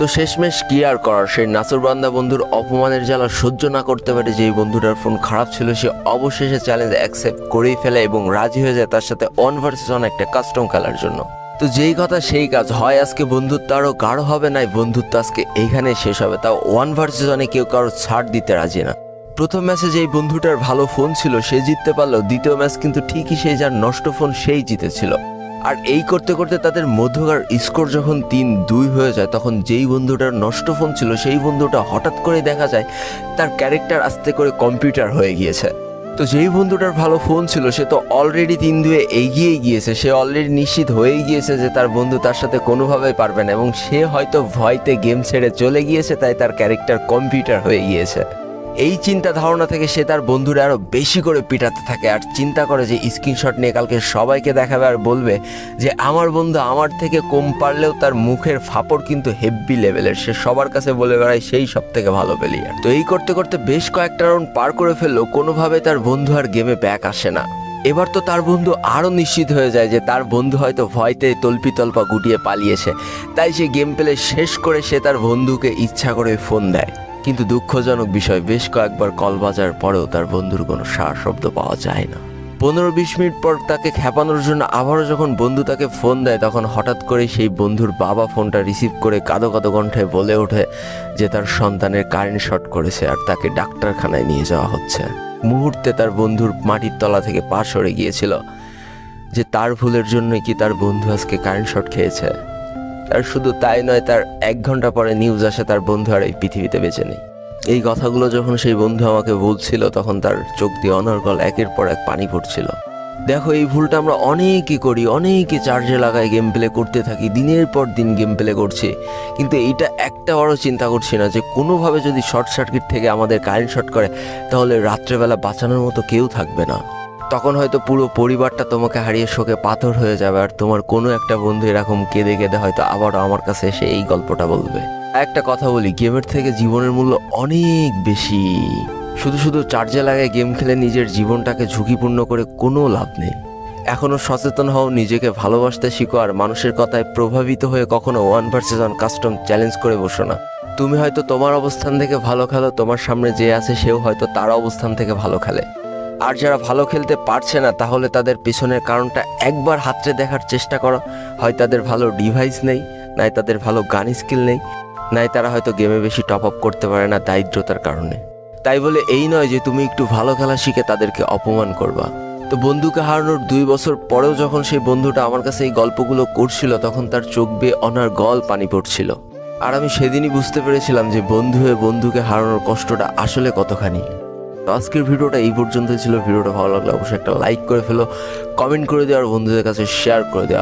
তো শেষমেশ কি আর করার? সেই নাসুরবান্দা বন্ধুর অপমানের জ্বালা সহ্য না করতে পারে যেই বন্ধুটার ফোন খারাপ ছিল, সে অবশেষে চ্যালেঞ্জ অ্যাকসেপ্ট করেই ফেলে এবং রাজি হয়ে যায় তার সাথে অন ভার্সেস অন একটা কাস্টম খেলার জন্য। তো যেই কথা সেই কাজ হয়, আজকে বন্ধুত্ব আরও গাঢ় হবে নাই? বন্ধুত্ব আজকে এইখানে শেষ হবে। তাও ওয়ান ভার্সেস অনে কেউ কারও ছাড় দিতে রাজি না। প্রথম ম্যাচে যেই বন্ধুটার ভালো ফোন ছিল, সে জিততে পারল দ্বিতীয় ম্যাচ কিন্তু ঠিকই সেই যার নষ্ট ফোন সেই জিতেছিল। আর এই করতে করতে তাদের মধ্যকার স্কোর যখন তিন দুই হয়ে যায়, তখন যেই বন্ধুটার নষ্ট ফোন ছিল, সেই বন্ধুটা হঠাৎ করে দেখা যায় তার ক্যারেক্টার আস্তে করে কম্পিউটার হয়ে গিয়েছে। তো যেই বন্ধুটার ভালো ফোন ছিল, সে তো অলরেডি তিন দুয়ে এগিয়ে গিয়েছে। সে অলরেডি নিশ্চিত হয়েই গিয়েছে যে তার বন্ধু তার সাথে কোনোভাবেই পারবে না এবং সে হয়তো ভয়তে গেম ছেড়ে চলে গিয়েছে, তাই তার ক্যারেক্টার কম্পিউটার হয়ে গিয়েছে। এই চিন্তা ধারণা থেকে সে তার বন্ধুরা আরও বেশি করে পিটাতে থাকে আর চিন্তা করে যে স্ক্রিনশট নিয়ে কালকে সবাইকে দেখাবে আর বলবে যে আমার বন্ধু আমার থেকে কম পারলেও তার মুখের ফাপড় কিন্তু হেভি লেভেলের সে সবার কাছে বলে বেড়ায়, সেই সব থেকে ভালো প্লেয়ার তো এই করতে করতে বেশ কয়েকটা রাউন্ড পার করে ফেললেও কোনোভাবে তার বন্ধু আর গেমে ব্যাক আসে না। এবার তো তার বন্ধু আরও নিশ্চিত হয়ে যায় যে তার বন্ধু হয়তো ভয়তে তল্পি তল্পা গুটিয়ে পালিয়েছে। তাই সে গেম প্লে শেষ করে সে তার বন্ধুকে ইচ্ছা করে ফোন দেয়। কিন্তু দুঃখজনক বিষয়, বেশ কয়েকবার কল বাজার পরেও তার বন্ধুর কোনো সার শব্দ পাওয়া যায় না। পনেরো বিশ মিনিট পর তাকে খেপানোর জন্য আবারও যখন বন্ধু তাকে ফোন দেয়, তখন হঠাৎ করে সেই বন্ধুর বাবা ফোনটা রিসিভ করে কাঁদো কাঁদো কণ্ঠে বলে ওঠে যে তার সন্তানের কারেন্ট শর্ট করেছে আর তাকে ডাক্তারখানায় নিয়ে যাওয়া হচ্ছে। মুহূর্তে তার বন্ধুর মাটির তলা থেকে পা সরে গিয়েছিল যে তার ভুলের জন্যই কি তার বন্ধু আজকে কারেন্ট শর্ট খেয়েছে। আর শুধু তাই নয়, তার এক ঘণ্টা পরে নিউজ আসে তার বন্ধু আর এই পৃথিবীতে বেঁচে নেই। এই কথাগুলো যখন সেই বন্ধু আমাকে বলছিল, তখন তার চোখ দিয়ে অনর্গল একের পর এক পানি পড়ছিল। দেখো, এই ভুলটা আমরা অনেকই করি, অনেকই চার্জে লাগাই গেম প্লে করতে থাকি, দিনের পর দিন গেম প্লে করছি। কিন্তু এইটা একটা বড় চিন্তা করছি না যে, কোনোভাবে যদি শর্ট সার্কিট থেকে আমাদের কারেন্ট শর্ট করে, তাহলে রাত্রেবেলা বাঁচানোর মতো কেউ থাকবে না। তখন হয়তো পুরো পরিবারটা তোমাকে হারিয়ে শোকে পাথর হয়ে যাবে আর তোমার কোনো একটা বন্ধু এরকম কেঁদে কেঁদে হয়তো আবারও আমার কাছে এসে এই গল্পটা বলবে। একটা কথা বলি, গেমের থেকে জীবনের মূল্য অনেক বেশি। শুধু শুধু চার্জে লাগায় গেম খেলে নিজের জীবনটাকে ঝুঁকিপূর্ণ করে কোনো লাভ নেই। এখনও সচেতন হও, নিজেকে ভালোবাসতে শিখো আর মানুষের কথায় প্রভাবিত হয়ে কখনো one versus one custom challenge করে বসো না। তুমি হয়তো তোমার অবস্থান থেকে ভালো খেলো, তোমার সামনে যে আছে সেও হয়তো তার অবস্থান থেকে ভালো খেলে। আর যারা ভালো খেলতে পারছে না, তাহলে তাদের পিছনের কারণটা একবার হাতড়ে দেখার চেষ্টা করো। হয় তাদের ভালো ডিভাইস নেই, নাই তাদের ভালো গান স্কিল নেই, নাই তারা হয়তো গেমে বেশি টপ আপ করতে পারে না দারিদ্রতার কারণে। তাই বলে এই নয় যে তুমি একটু ভালো খেলা শিখে তাদেরকে অপমান করবা। তো বন্ধুকে হারানোর দুই বছর পরেও যখন সেই বন্ধুটা আমার কাছে এই গল্পগুলো করছিল, তখন তার চোখ বেয়ে অনার গল পানি পড়ছিল। আর আমি সেদিনই বুঝতে পেরেছিলাম যে বন্ধু হয়ে বন্ধুকে হারানোর কষ্টটা আসলে কতখানি। তো আজকের ভিডিওটা এই পর্যন্তই ছিল। ভিডিওটা ভালো লাগলে অবশ্যই একটা লাইক করে ফেলো কমেন্ট করে দিও, আর বন্ধুদের কাছে শেয়ার করে দিও।